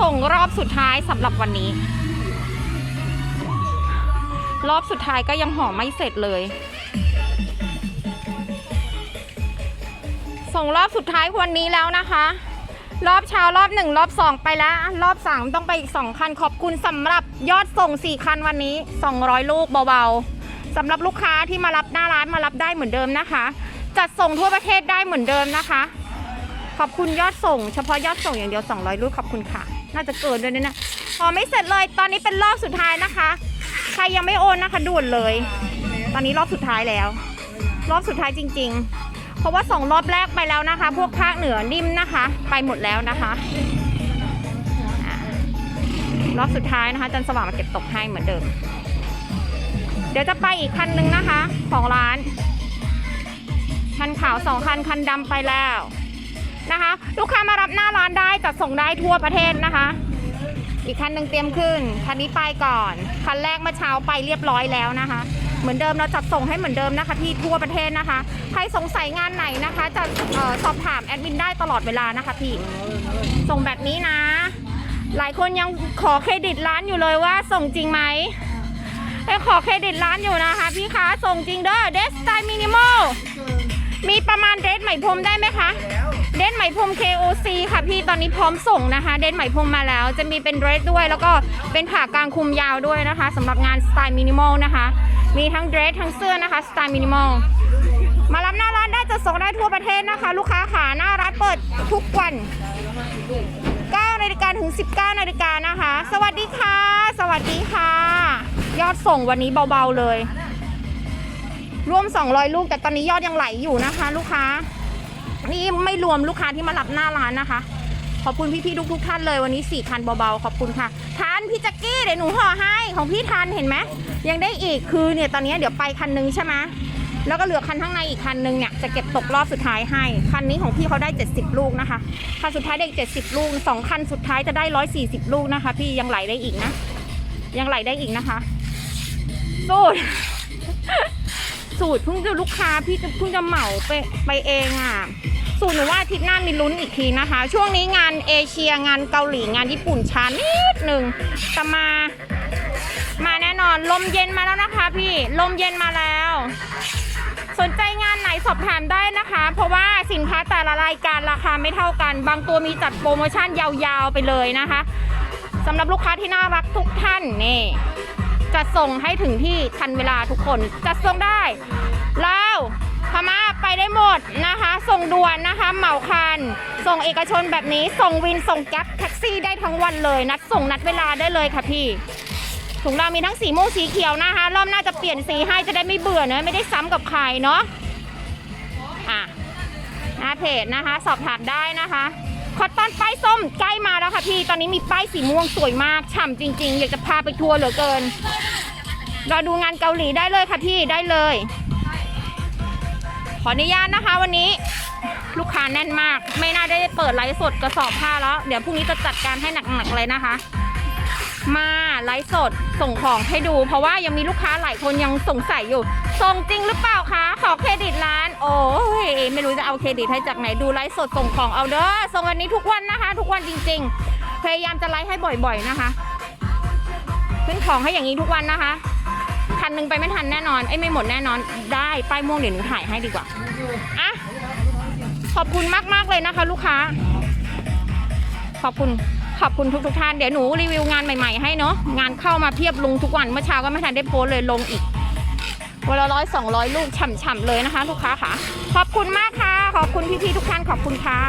ส่งรอบสุดท้ายสำหรับวันนี้ รอบสุดท้ายก็ยังห่อไม่เสร็จเลย ส่งรอบสุดท้ายวันนี้แล้วนะคะ รอบเช้ารอบหนึ่งรอบสองไปแล้ว รอบสามต้องไปอีกสองคันขอบคุณสำหรับยอดส่งสี่คันวันนี้ 200 ลูกเบาๆสำหรับลูกค้าที่มารับหน้าร้านมารับได้เหมือนเดิมนะคะ จัดส่งทั่วประเทศได้เหมือนเดิมนะคะขอบคุณยอดส่ง เฉพาะยอดส่งอย่างเดียว 200ลูกขอบคุณค่ะ น่าจะเกินด้วยนะเนี่ยพอไม่เสร็จเลย ตอนนี้เป็นรอบสุดท้ายนะคะ ใครยังไม่โอนนะคะด่วนเลย ตอนนี้รอบสุดท้ายแล้ว รอบสุดท้ายจริง ๆ เพราะว่าสองรอบแรกไปแล้วนะคะ พวกภาคเหนือนิ่มนะคะ ไปหมดแล้วนะคะรอบสุดท้ายนะคะจันสว่างมาเก็บตกให้เหมือนเดิม เดี๋ยวจะไปอีกคันนึงนะคะของร้าน คันขาวสองคันคันดำไปแล้ว นะคะ ลูกค้ามารับหน้าร้านได้จัดส่งได้ทั่วประเทศนะคะ อีกคันหนึ่งเตรียมขึ้นคันนี้ไปก่อนคันแรกเมื่อเช้าไปเรียบร้อยแล้วนะคะ เหมือนเดิมเราจัดส่งให้เหมือนเดิมนะคะ ที่ทั่วประเทศนะคะ ใครสงสัยงานไหนนะคะจะเอ่อสอบถามแอดมินได้ตลอดเวลานะคะพี่ส่งแบบนี้นะ หลายคนยังขอเครดิตร้านอยู่เลยว่า ส่งจริงไหมไปขอเครดิตร้านอยู่นะคะ พี่คะส่งจริงเด้อเดสไตล์มินิมอลมีประมาณเดสไหมพรมได้ไหมคะ เดนไหมพรม KOC ค่ะพี่ตอนนี้พร้อมส่งนะคะ เดนไหมพรมมาแล้ว จะมีเป็นเดรสด้วย แล้วก็เป็นผ่ากลางคุมยาวด้วยนะคะสำหรับงานสไตล์มินิมอลนะคะ มีทั้งเดรสทั้งเสื้อนะคะสไตล์มินิมอลมารับหน้าร้านได้จะส่งได้ทั่วประเทศนะคะ ลูกค้าขาหน้าร้านเปิดทุกวัน9นาฬิกาถึง 19นาฬิกานะคะ สวัสดีค่ะ สวัสดีค่ะ ยอดส่งวันนี้เบาๆเลยรวม 200 ลูกแต่ตอนนี้ยอดยังไหลอยู่นะคะ ลูกค้า นี่ไม่รวมลูกค้าที่มารับหน้าร้านนะคะ ขอบคุณพี่ๆทุกๆท่านเลยวันนี้สี่คันเบาๆขอบคุณค่ะทานพี่แจ็กกี้เดี๋ยวหนูห่อให้ของพี่ทานเห็นไหมยังได้อีกคือเนี่ยตอนนี้เดี๋ยวไปคันนึงใช่ไหมแล้วก็เหลือคันข้างในอีกคันนึงเนี่ยจะเก็บตกรอบสุดท้ายให้ คันนี้ของพี่เขาได้ 70 ลูกนะคะคันสุดท้ายได้อีก70 ลูกสองคันสุดท้ายจะได้ 140 ลูกนะคะ พี่ยังไหลได้อีกนะ ยังไหลได้อีกนะคะสูตร สูตรเพิ่งจะลูกค้าพี่จะเพิ่งจะเหมาไปไปเองอะ สูตรหนูว่าอาทิตย์หน้ามีลุ้นอีกทีนะคะ ช่วงนี้งานเอเชียงานเกาหลีงานญี่ปุ่นช้านิดหนึ่งแต่มา มาแน่นอนลมเย็นมาแล้วนะคะพี่ลมเย็นมาแล้ว สนใจงานไหนสอบถามได้นะคะ เพราะว่าสินค้าแต่ละรายการราคาไม่เท่ากัน บางตัวมีจัดโปรโมชั่นยาวๆไปเลยนะคะสำหรับลูกค้าที่น่ารักทุกท่านนี่ จะส่งให้ถึงที่ทันเวลาทุกคนจัดส่งได้ลาวพม่าไปได้หมดนะคะ ส่งด่วนนะคะ เหมาคัน ส่งเอกชนแบบนี้ ส่งวิน ส่งแก๊ปแท็กซี่ได้ทั้งวันเลย นัดส่งนัดเวลาได้เลยค่ะพี่ถุงเรามีทั้งสีม่วงสีเขียวนะคะ รอบหน้าจะเปลี่ยนสีให้จะได้ไม่เบื่อเนะไม่ได้ซ้ำกับใครเนาะอะหน้าเพจนะคะ สอบถามได้นะคะ คอตตอนป้ายส้มใกล้มาแล้วค่ะพี่ ตอนนี้มีป้ายสีม่วงสวยมาก ฉ่ำจริง ๆ อยากจะพาไปทัวร์เหลือเกินรอดูงานเกาหลีได้เลยค่ะพี่ได้เลย ขออนุญาตนะคะวันนี้ลูกค้าแน่นมาก ไม่น่าได้เปิดไลฟ์สดกระสอบผ้าแล้ว เดี๋ยวพรุ่งนี้จะจัดการให้หนักๆเลยนะคะ มา ไลฟ์สดส่งของให้ดู เพราะว่ายังมีลูกค้าหลายคนยังสงสัยอยู่ ส่งจริงหรือเปล่าคะ ขอเครดิตร้าน โอ้ยไม่รู้จะเอาเครดิตให้จากไหนดูไลฟ์สดส่งของเอาเด้อส่งวันนี้ทุกวันนะคะ ทุกวันจริง ๆ พยายามจะไลฟ์ให้บ่อยๆนะคะขึ้นของให้อย่างนี้ทุกวันนะคะคันหนึ่งไปไม่ทันแน่นอนไอ้ไม่หมดแน่นอนได้ป้ายม่วงเดี๋ยวหนูถ่ายให้ดีกว่าอะขอบคุณมากๆเลยนะคะ ลูกค้า ขอบคุณ ขอบคุณทุกทุกท่าน เดี๋ยวหนูรีวิวงานใหม่ๆให้เนาะ งานเข้ามาเพียบลงทุกวัน เมื่อเช้าก็ไม่ทันได้โพสเลยลงอีก วันละร้อยสองร้อยลูกฉ่ำๆเลยนะคะ ลูกค้าค่ะ ขอบคุณมากค่ะ ขอบคุณพี่ๆทุกท่าน ขอบคุณค่ะ